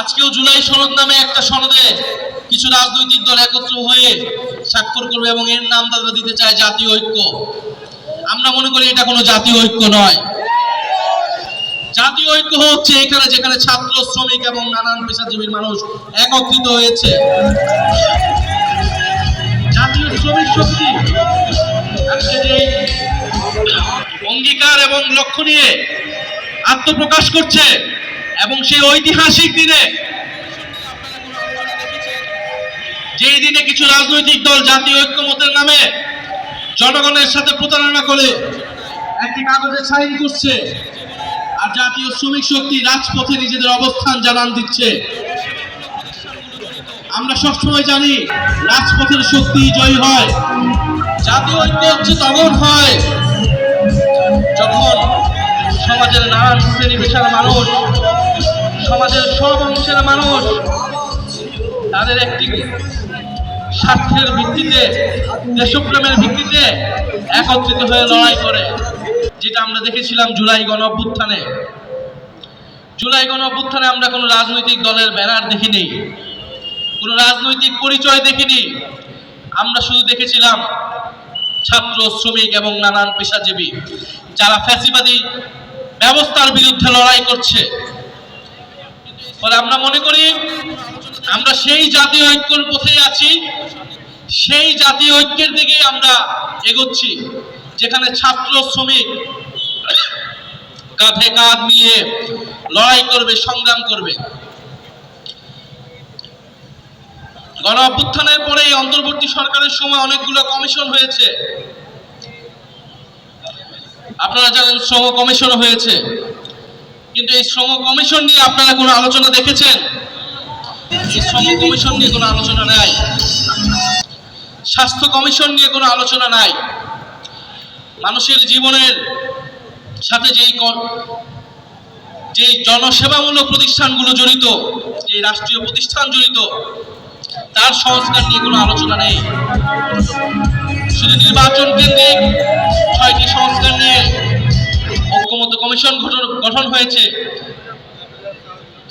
আজকেও জুলাই সনদ নামে একটা সনদে কিছু রাজনৈতিক দল একত্র হয়ে স্বাক্ষর করবে এবং এর নাম তারা দিতে চায় জাতীয় ঐক্য। আমরা মনে করি এটা কোনো জাতীয় ঐক্য নয়। জাতীয় ঐক্য হচ্ছে এখানে যেখানে ছাত্র, শ্রমিক এবং নানান পেশাজীবীর মানুষ একত্রিত হয়েছে। জাতীয় শ্রমিক শক্তি অঙ্গীকার এবং লক্ষ্য নিয়ে আত্মপ্রকাশ করছে এবং সেই ঐতিহাসিক দিনে যেই দিনে কিছু রাজনৈতিক দল জাতীয় ঐক্যমতের নামে জনগণের সাথে প্রতারণা করে একটি কাগজে সাইন করছে আর জাতীয় শ্রমিক শক্তি রাজপথে নিজেদের অবস্থান জানান দিচ্ছে। আমরা সবসময় জানি রাজপথের শক্তি জয়ী হয়, জাতীয় ঐক্য হচ্ছে তখন হয় যখন সমাজের নানান শ্রেণি পেশার মানুষ সমাজের সব অংশের মানুষ তাদের একটি স্বার্থের ভিত্তিতে, দেশপ্রেমের ভিত্তিতে একত্রিত হয়ে লড়াই করে। যেটা আমরা দেখেছিলাম জুলাই গণ অভ্যুত্থানে। জুলাই গণ অভ্যুত্থানে আমরা কোনো রাজনৈতিক দলের ব্যানার দেখিনি, কোনো রাজনৈতিক পরিচয় দেখিনি। আমরা শুধু দেখেছিলাম ছাত্র, শ্রমিক এবং নানান পেশাজীবী যারা ফ্যাসিবাদী ব্যবস্থার বিরুদ্ধে লড়াই করছে। ফলে আমরা মনে করি আমরা সেই জাতীয় ঐক্যের পথেই আছি, সেই জাতীয় ঐক্যের দিকে আমরা এগোচ্ছি, যেখানে ছাত্র, শ্রমিক কাঁধে কাঁধ নিয়ে লড়াই করবে, সংগ্রাম করবে। গণ অভ্যুত্থানের পরে এই অন্তর্বর্তী সরকারের সময় অনেকগুলো কমিশন হয়েছে। আপনারা জানেন শ্রম কমিশন হয়েছে। কিন্তু এই শ্রম কমিশন নিয়ে আপনারা কোনো আলোচনা দেখেছেন? এই শ্রম কমিশন নিয়ে কোনো আলোচনা নাই। স্বাস্থ্য কমিশন নিয়ে কোনো আলোচনা নাই। মানুষের জীবনের সাথে যেই যেই জনসেবামূলক প্রতিষ্ঠানগুলো জড়িত যে রাষ্ট্রীয় প্রতিষ্ঠান জড়িত, তার সংস্কার নিয়ে কোনো আলোচনা নেই। শুধু নির্বাচন কেন্দ্রিক ছয়টি সংস্কার নিয়ে ঐক্যমত কমিশন গঠন হয়েছে।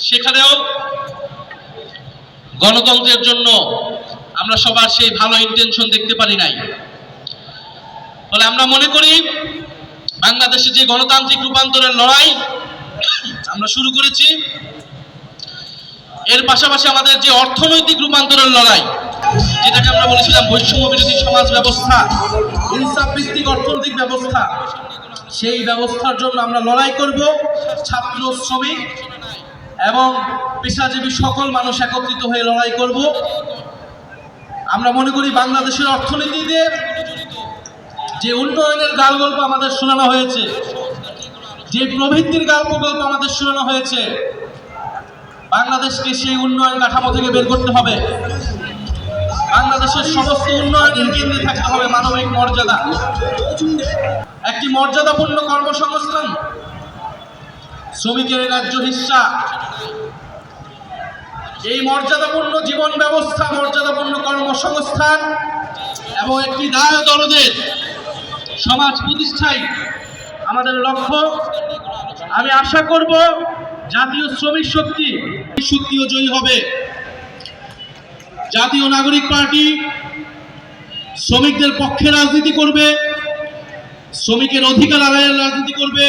সেখানেও গণতন্ত্রের জন্য আমরা সবার সেই ভালো ইন্টেনশন দেখতে পারি নাই। ফলে আমরা মনে করি, বাংলাদেশে যে গণতান্ত্রিক রূপান্তরের লড়াই আমরা শুরু করেছি, এর পাশাপাশি আমাদের যে অর্থনৈতিক রূপান্তরের লড়াই, যেটাকে আমরা বলেছিলাম বৈষম্য বিরোধী সমাজ ব্যবস্থা ইনসাফ ভিত্তিক অর্থনৈতিক ব্যবস্থা সেই ব্যবস্থার জন্য আমরা লড়াই করব, ছাত্র, শ্রমিক এবং পেশাজীবী সকল মানুষ একত্রিত হয়ে লড়াই করব। আমরা মনে করি বাংলাদেশের অর্থনীতিতে যে উন্নয়নের গাল গল্প আমাদের শোনানো হয়েছে, যে প্রবৃত্তির গাল গল্প আমাদের শোনানো হয়েছে, বাংলাদেশকে সেই উন্নয়ন কাঠামো থেকে বের করতে হবে। বাংলাদেশের সমস্ত উন্নয়নের কেন্দ্রে থাকতে হবে মানবিক মর্যাদা। একটি মর্যাদাপূর্ণ কর্মসংস্থান, শ্রমিকের ন্যায্য হিস্সা। এই মর্যাদাপূর্ণ জীবন ব্যবস্থা, মর্যাদাপূর্ণ কর্মসংস্থান এবং একটি দায় দলদের সমাজ প্রতিষ্ঠাই আমাদের লক্ষ্য। আমি আশা করব জাতীয় শ্রমিক শক্তি শক্তিও জয়ী হবে। জাতীয় নাগরিক পার্টি শ্রমিকদের পক্ষে রাজনীতি করবে শ্রমিকের অধিকার আদায়ের রাজনীতি করবে।